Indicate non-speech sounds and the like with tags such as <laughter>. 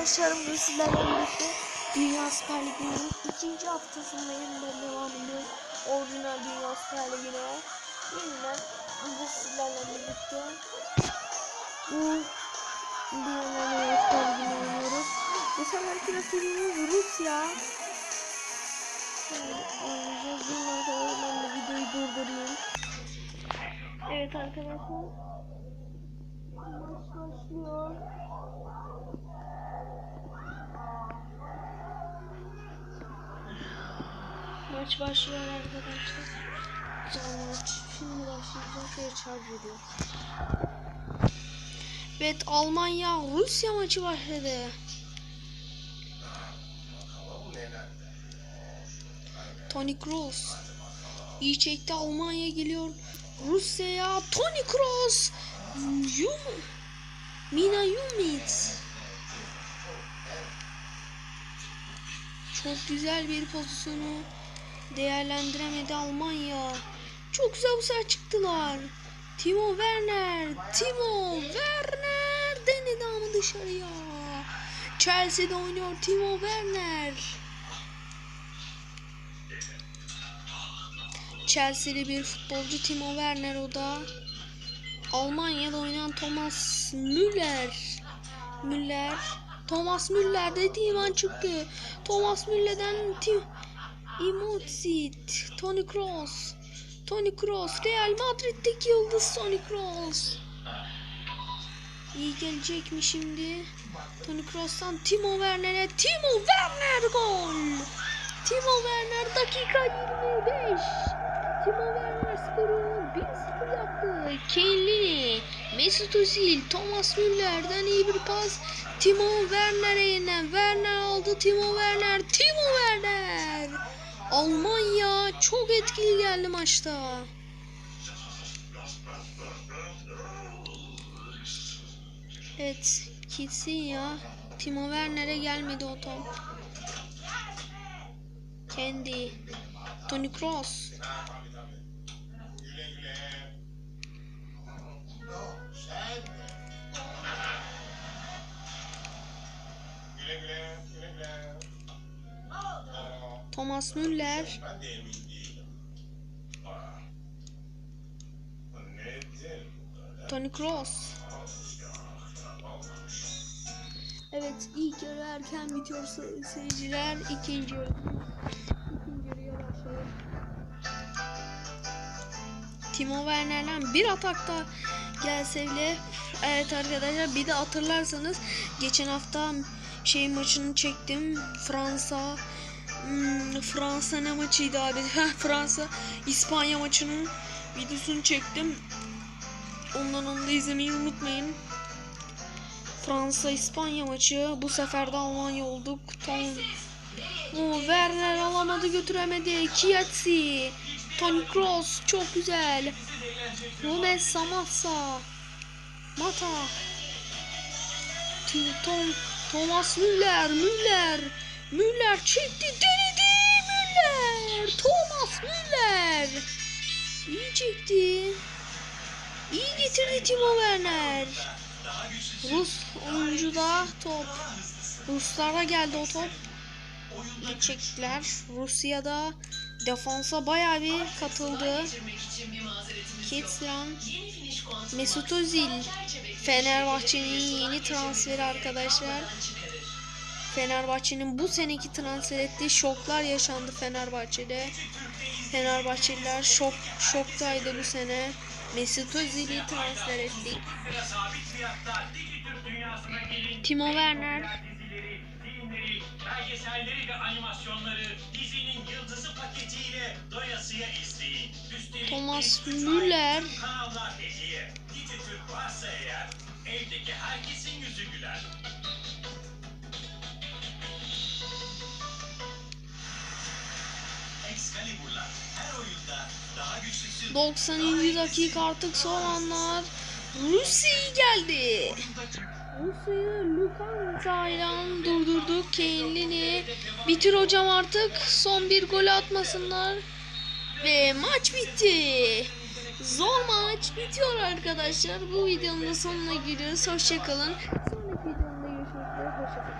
arkadaşlar bugün sizlerle birlikte Dünya Süper Ligi'nin ikinci haftasında yeniden devam ediyoruz. Orijinal Dünya Süper Ligi'ne yeniden bugün sizlerle birlikte bu Dünya Süper Ligi'ne oynuyoruz. Bu seferki rakibimiz Rusya. Şimdi oynayacağız. Sonra ben de videoyu durdurayım. Evet arkadaşlar. Maç başlıyor. Maç başlıyor arkadaşlar. Güzel maç. Şimdi başlayacak ve charge ediyor. Evet Almanya Rusya maçı başladı. Toni Kroos. İyi çekti Almanya geliyor. Rusya'ya Toni Kroos. Yum Mina Yumic. Çok güzel bir pozisyonu değerlendiremedi Almanya. Çok sefer çıktılar. Timo Werner. Timo Werner denedi ama dışarıya. Chelsea'de oynuyor Timo Werner. Chelsea'li bir futbolcu Timo Werner o da. Almanya'da oynayan Thomas Müller. Müller. Thomas Müller dediğim an çıktı. Thomas Müller'den Tim Imotsit. Toni Kroos. Toni Kroos. Real Madrid'deki yıldız Toni Kroos. İyi gelecek mi şimdi? Toni Kroos'tan Timo Werner'e. Timo Werner gol. Timo Werner dakika 25. Timo Werner skoru 1-0 yaptı. Kellini, Mesut Özil, Thomas Müller'den iyi bir pas. Timo Werner'e yenen Werner aldı. Timo Werner, Timo Werner. Almanya çok etkili geldi maçta. Evet, gitsin ya. Timo Werner'e gelmedi o top. Kendi. Toni Kroos. Bu kadar? Toni Kroos. Evet ilk yarı erken bitiyor se- seyirciler. İkinci yarı. İkinci yarıya başladı. Timo Werner'den bir atakta gelse bile evet arkadaşlar bir de hatırlarsanız geçen hafta şey maçını çektim Fransa hmm, Fransa ne maçıydı abi? <laughs> Fransa İspanya maçının videosunu çektim. Ondan onu da izlemeyi unutmayın. Fransa İspanya maçı. Bu sefer de Almanya olduk. Tom o Werner alamadı götüremedi. Kietsi Toni Kroos çok güzel. Gomez Samassa. Mata. Tom Thomas Müller Müller Müller çekti denedi Müller. Thomas Müller. İyi çekti. İyi getirdi Timo Werner. Rus oyuncuda top. Ruslara geldi o top. İyi çektiler. Rusya'da defansa bayağı bir katıldı. Ketsyan Mesut Özil Fenerbahçe'nin yeni transferi arkadaşlar. Fenerbahçe'nin bu seneki transfer ettiği şoklar yaşandı Fenerbahçe'de. Fenerbahçeliler şok şoktaydı bu sene. Mesut Özil'i transfer ettik. Timo Werner, belgeselleri ve animasyonları dizinin yıldızı paketiyle doyasıya izleyin. Üstelik Thomas Müller. Kanallar hediye. Dijitürk varsa eğer evdeki herkesin yüzü güler. 90. dakika artık son anlar. Rusya geldi. Rusya'yı Lukansa'yla durdurduk. Kane'lini bitir hocam artık. Son bir gol atmasınlar. Ve maç bitti. Zor maç bitiyor arkadaşlar. Bu videonun da sonuna geliyoruz. Hoşçakalın. Sonraki videomda. Görüşmek üzere. Hoşçakalın.